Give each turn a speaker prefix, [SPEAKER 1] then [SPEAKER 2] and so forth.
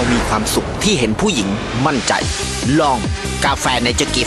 [SPEAKER 1] เรามีความสุขที่เห็นผู้หญิงมั่นใจ ลองกาแฟในจกิฟ